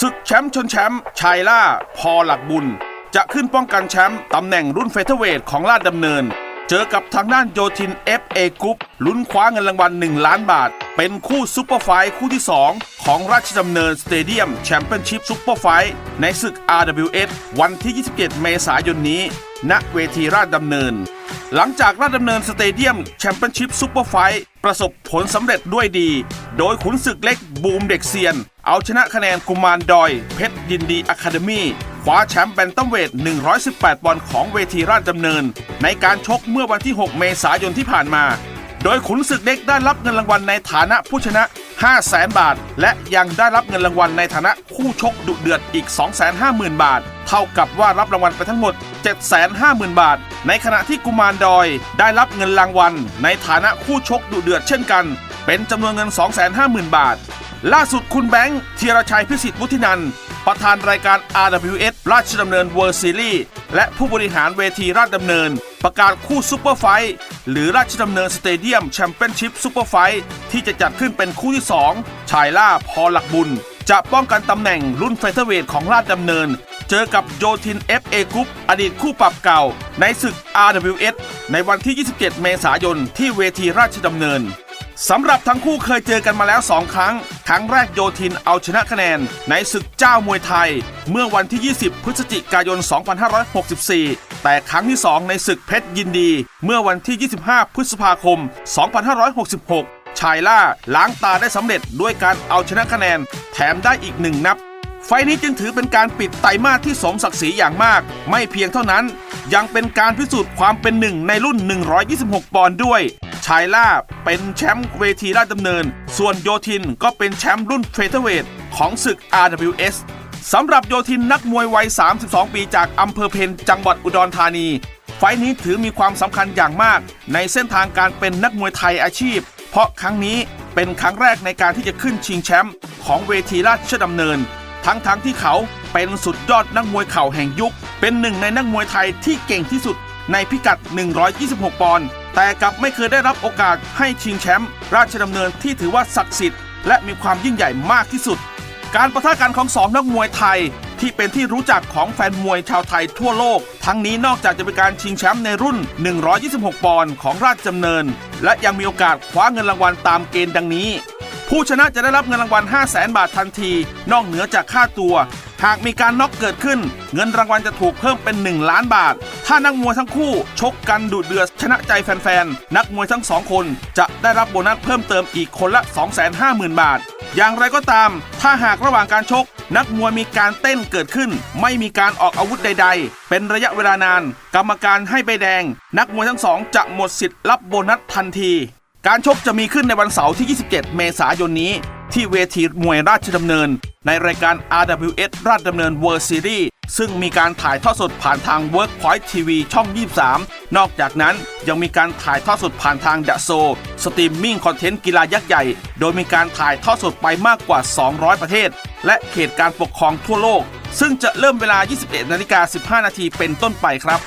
ศึกแชมป์ชนแชมป์ชายล่า พอหลักบุญ จะขึ้นป้องกันแชมป์ตำแหน่งรุ่นเฟเธอร์เวทของลาดดำเนิน เจอกับทางด้านโยทิน FA กรุ๊ปลุ้นคว้าเงินรางวัล 1 ล้านบาท เป็นคู่ซุปเปอร์ไฟท์คู่ที่ 2 ของราชดำเนินสเตเดียมแชมเปี้ยนชิพซุปเปอร์ไฟท์ในศึก RWS วันที่ 27 เมษายนนี้ ณเวทีราชดำเนิน หลังจากราชดำเนินสเตเดียมแชมเปี้ยนชิพซุปเปอร์ไฟท์ประสบผลสำเร็จด้วยดี โดยขุนศึกเล็กบูมเด็กเซียน เอาชนะคะแนนกุมารดอย เพชรยินดีอะคาเดมี่คว้าแชมป์แบนตัมเวท 118 ปอนด์ของเวทีราชดำเนิน ในการชกเมื่อวันที่ 6 เมษายนที่ผ่านมา โดยขุนศึกเล็กได้รับเงินรางวัลในฐานะผู้ชนะ 5 0 0แสนบาท และยังได้รับเงินรางวัลในฐานะคู่ชกดุเดือดอีก 250,000 บาท เท่ากับว่ารับรางวัลไปทั้งหมด 750,000 บาท ในขณะที่กุมารดอยได้รับเงินรางวัลในฐานะคู่ชกดุเดือดเช่นกัน เป็นจำนวนเงิน 250,000 บาท ล่าสุดคุณแบงค์ธีรชัยพิสิทธิ์วุฒินันประธานรายการ RWS ราชดำเนินเวิร์ซีรีส์และผู้บริหารเวทีราชดำเนิน ประกาศคู่ซูเปอร์ไฟท์หรือราชดำเนินสเตเดียมแชมเปี้ยนชิพซูเปอร์ไฟท์ที่จะจัดขึ้นเป็นคู่ที่ 2 ชายล่าพอหลักบุญ จะป้องกันตำแหน่งรุ่นเฟเธอร์เวทของราชดำเนิน เจอกับโยทิน FA กรุ๊ปอดีตคู่ปรับเก่า ในศึก RWS ในวันที่ 27 เมษายนที่เวทีราชดำเนิน สำหรับทั้งคู่เคยเจอกันมาแล้ว 2 ครั้ง ครั้งแรกโยทินเอาชนะคะแนน ในศึกเจ้ามวยไทย เมื่อวันที่ 20 พฤศจิกายน 2564 แต่ครั้งที่ 2 ในศึกเพชรยินดี เมื่อวันที่ 25 พฤษภาคม 2566 ชายล่าล้างตาได้สำเร็จด้วยการเอาชนะคะแนน แถมได้อีกหนึ่งนับ ไฟนี้จึงถือเป็นการปิดไตรมาสที่สมศักดิ์ศรีอย่างมาก ไม่เพียงเท่านั้น ยังเป็นการพิสูจน์ความเป็นหนึ่งในรุ่น 126 ปอนด์ด้วย ชายล่าเป็นแชมป์เวทีราชดำเนิน ส่วนโยทินก็เป็นแชมป์รุ่นเฟเธอร์เวทของศึก RWS สำหรับโยทินนักมวยวัย 32 ปีจากอำเภอเพนจังหวัดอุดรธานี ไฟล์นี้ถือมีความสำคัญอย่างมาก ในเส้นทางการเป็นนักมวยไทยอาชีพ เพราะครั้งนี้เป็นครั้งแรกในการที่จะขึ้นชิงแชมป์ของเวทีราชดำเนิน ทั้งๆทที่เขาเป็นสุดยอดนักมวยเข่าแห่งยุค เป็นหนึ่งในนักมวยไทยที่เก่งที่สุดในพิกัด 126 ปอนด์ แต่กลับไม่เคยได้รับโอกาสให้ชิงแชมป์ราชดำเนินที่ถือว่าศักดิ์สิทธิ์และมีความยิ่งใหญ่มากที่สุด การประทะกันของสองนักมวยไทย ที่เป็นที่รู้จักของแฟนมวยชาวไทยทั่วโลก ทั้งนี้นอกจากจะเป็นการชิงแชมป์ในรุ่น 126 ปอนด์ของราชดำเนิน และยังมีโอกาสคว้าเงินรางวัลตามเกณฑ์ดังนี้ ผู้ชนะจะได้รับเงินรางวัล 5 0 0แสนบาททันที นอกเหนือจากค่าตัว หากมีการน็อกเกิดขึ้น เงินรางวัลจะถูกเพิ่มเป็น 1 ล้านบาท ถ้านักมวยทั้งคู่ ชกกันดุเดือดชนะใจแฟนๆ นักมวยทั้งสองคน จะได้รับโบนัสเพิ่มเติมอีกคนละ 250,000 บาท อย่างไรก็ตาม ถ้าหากระหว่างการชก นักมวยมีการเต้นเกิดขึ้น ไม่มีการออกอาวุธใด ๆ เป็นระยะเวลานาน กรรมการให้ใบแดง นักมวยทั้งสองจะหมดสิทธิ์รับโบนัสทันที การชกจะมีขึ้นในวันเสาร์ที่ 27 เมษายนนี้ ที่เวทีมวยราชดำเนิน ในรายการ RWS ราชดำเนิน World Series ซึ่งมีการถ่ายทอดสดผ่านทาง Workpoint TV ช่อง 23 นอกจากนั้นยังมีการถ่ายทอดสดผ่านทาง The s o สตรีมมิ่งคอนเทนต์กีฬายักษ์ใหญ่ โดยมีการถ่ายทอดสดไปมากกว่า 200 ประเทศ และเขตการปกครองทั่วโลก ซึ่งจะเริ่มเวลา 21นาฬิกา15 นาทีเป็นต้นไปครับ